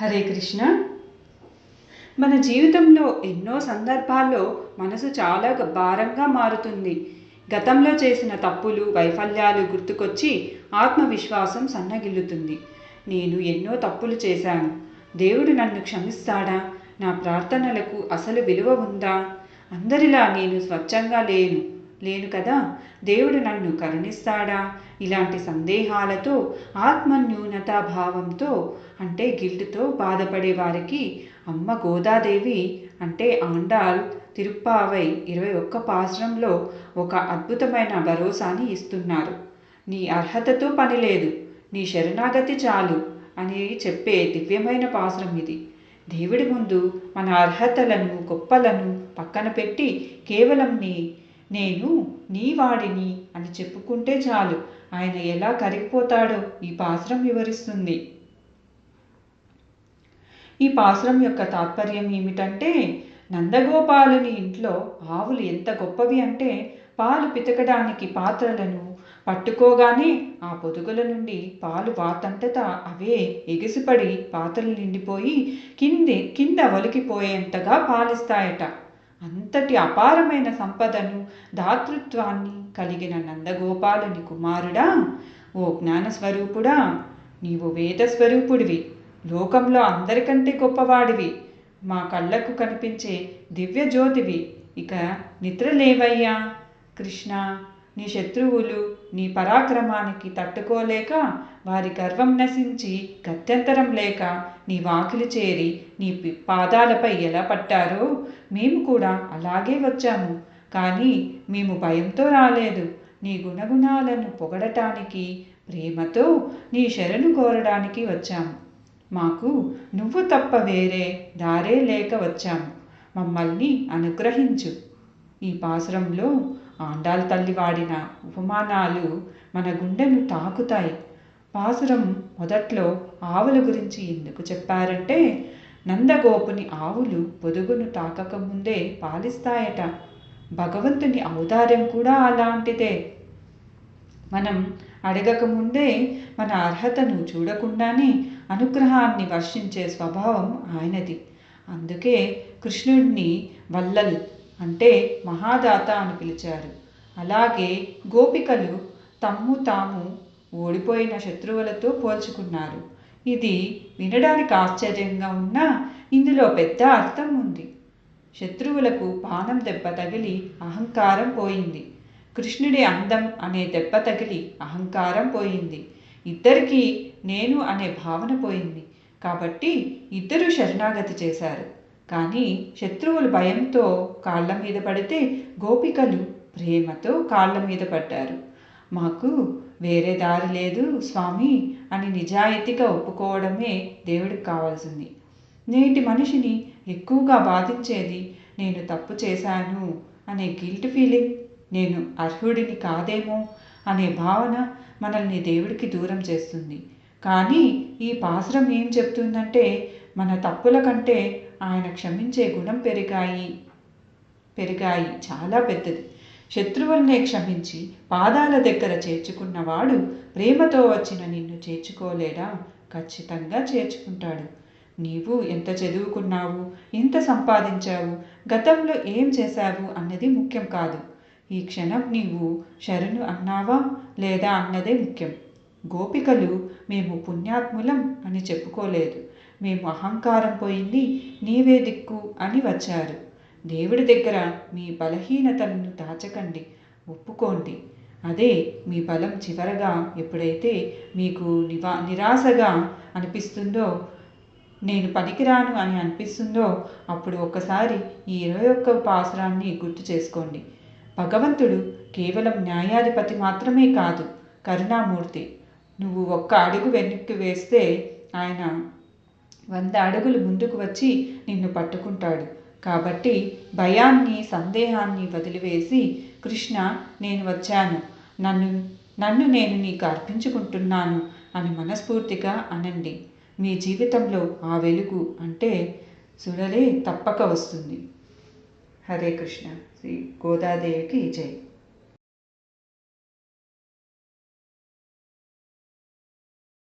హరే కృష్ణ. మన జీవితంలో ఎన్నో సందర్భాల్లో మనసు చాలా భారంగా మారుతుంది. గతంలో చేసిన తప్పులు వైఫల్యాలు గుర్తుకొచ్చి ఆత్మవిశ్వాసం సన్నగిల్లుతుంది. నేను ఎన్నో తప్పులు చేశాను. దేవుడు నన్ను క్షమిస్తాడా? నా ప్రార్థనలకు అసలు విలువ ఉందా? అందరిలా నేను స్వచ్ఛంగా లేను. లేను కదా? దేవుడు నన్ను కరుణిస్తాడా? ఇలాంటి సందేహాలతో ఆత్మన్యూనతాభావంతో అంటే గిల్టుతో బాధపడే వారికి అమ్మ గోదాదేవి అంటే ఆండాల్ తిరుప్పావై ఇరవై ఒక్క పాశ్రంలో ఒక అద్భుతమైన భరోసాని ఇస్తున్నారు. నీ అర్హతతో పని లేదు నీ శరణాగతి చాలు అని చెప్పే దివ్యమైన పాశ్రం ఇది. దేవుడి ముందు మన అర్హతలను గొప్పలను పక్కన పెట్టి కేవలం నీ నేను నీ వాడిని అని చెప్పుకుంటే చాలు. ఆయన ఎలా కరిగిపోతాడో ఈ పాశ్రం వివరిస్తుంది. ఈ పాసురం యొక్క తాత్పర్యం ఏమిటంటే నందగోపాలుని ఇంట్లో ఆవులు ఎంత గొప్పవి అంటే పాలు పితకడానికి పాత్రలను పట్టుకోగానే ఆ పొదుగుల నుండి పాలు వాతంతట అవే ఎగిసిపడి పాత్రలు నిండిపోయి కింది కింద ఒలికిపోయేంతగా పాలిస్తాయట. అంతటి అపారమైన సంపదను దాతృత్వాన్ని కలిగిన నందగోపాలుని కుమారుడా ఓ జ్ఞాన స్వరూపుడా నీవు వేద స్వరూపుడివి లోకంలో అందరికంటే గొప్పవాడివి. మా కళ్ళకు కనిపించే దివ్య జ్యోతివి ఇక నిద్ర లేవయ్యా కృష్ణ నీ శత్రువులు నీ పరాక్రమానికి తట్టుకోలేక వారి గర్వం నశించి గత్యంతరం లేక నీ వాకిలి చేరి నీ పి- పాదాలపై ఎలా పట్టారో మేము కూడా అలాగే వచ్చాము. కానీ మేము భయంతో రాలేదు. నీ గుణగుణాలను పొగడటానికి ప్రేమతో నీ శరణు కోరడానికి వచ్చాము. మాకు నువ్వు తప్ప వేరే దారే లేక వచ్చాము. మమ్మల్ని అనుగ్రహించు. ఈ పాసురంలో ఆండాల్ తల్లి వాడిన ఉపమానాలు మన గుండెను తాకుతాయి. పాసురం మొదట్లో ఆవుల గురించి ఎందుకు చెప్పారంటే నందగోపుని ఆవులు పొదుగును తాకకముందే పాలిస్తాయట. భగవంతుని ఔదార్యం కూడా అలాంటిదే. మనం అడగకముందే మన అర్హతను చూడకుండానే అనుగ్రహాన్ని వర్షించే స్వభావం ఆయనది. అందుకే కృష్ణుడిని వల్లల్ అంటే మహాదాత అని పిలిచారు. అలాగే గోపికలు తమ్ము తాము ఓడిపోయిన శత్రువులతో పోల్చుకున్నారు. ఇది వినడానికి ఆశ్చర్యంగా ఉన్నా ఇందులో పెద్ద అర్థం ఉంది. శత్రువులకు బాణం దెబ్బ తగిలి అహంకారం పోయింది. కృష్ణుడి అందం అనే దెబ్బ తగిలి అహంకారం పోయింది. ఇద్దరికీ నేను అనే భావన పోయింది. కాబట్టి ఇద్దరు శరణాగతి చేశారు. కానీ శత్రువులు భయంతో కాళ్ళ మీద పడితే గోపికలు ప్రేమతో కాళ్ళ మీద పడ్డారు. మాకు వేరే దారి లేదు స్వామి అని నిజాయితీగా ఒప్పుకోవడమే దేవుడికి కావాల్సింది. నేటి మనిషిని ఎక్కువగా బాధించేది నేను తప్పు చేశాను అనే గిల్ట్ ఫీలింగ్ నేను అర్హుడిని కాదేమో అనే భావన మనల్ని దేవుడికి దూరం చేస్తుంది. కానీ ఈ పాసరం ఏం చెప్తుందంటే మన తప్పుల కంటే ఆయన క్షమించే గుణం పెరిగాయి. పెరిగాయి. చాలా పెద్దది. శత్రువుల్నే క్షమించి పాదాల దగ్గర చేర్చుకున్నవాడు ప్రేమతో వచ్చిన నిన్ను చేర్చుకోలేడా? ఖచ్చితంగా చేర్చుకుంటాడు. నీవు ఎంత చదువుకున్నావు? ఎంత సంపాదించావు? గతంలో ఏం చేశావు అన్నది ముఖ్యం కాదు. ఈ క్షణం నీవు శరణు అన్నావా? లేదా అన్నదే ముఖ్యం. గోపికలు మేము పుణ్యాత్ములం అని చెప్పుకోలేదు. మేము అహంకారం పోయింది నీవే దిక్కు అని వచ్చారు. దేవుడి దగ్గర మీ బలహీనతలను దాచకండి ఒప్పుకోండి. అదే మీ బలం చివరగా ఎప్పుడైతే మీకు నివా నిరాశగా అనిపిస్తుందో నేను పనికిరాను అని అనిపిస్తుందో అప్పుడు ఒక్కసారి ఈ ఇరవై ఒక్క పాసురాన్ని గుర్తు చేసుకోండి. భగవంతుడు కేవలం న్యాయాధిపతి మాత్రమే కాదు కరుణామూర్తి. నువ్వు ఒక్క అడుగు వెనక్కి వేస్తే ఆయన వంద అడుగులు ముందుకు వచ్చి నిన్ను పట్టుకుంటాడు. కాబట్టి భయాన్ని సందేహాన్ని వదిలివేసి కృష్ణ నేను వచ్చాను. నన్ను నన్ను నేను నీకు అర్పించుకుంటున్నాను అని మనస్ఫూర్తిగా అనండి. మీ జీవితంలో ఆ వెలుగు అంటే సుడలే తప్పక వస్తుంది. హరే కృష్ణ. శ్రీ గోదాదేవికి జై.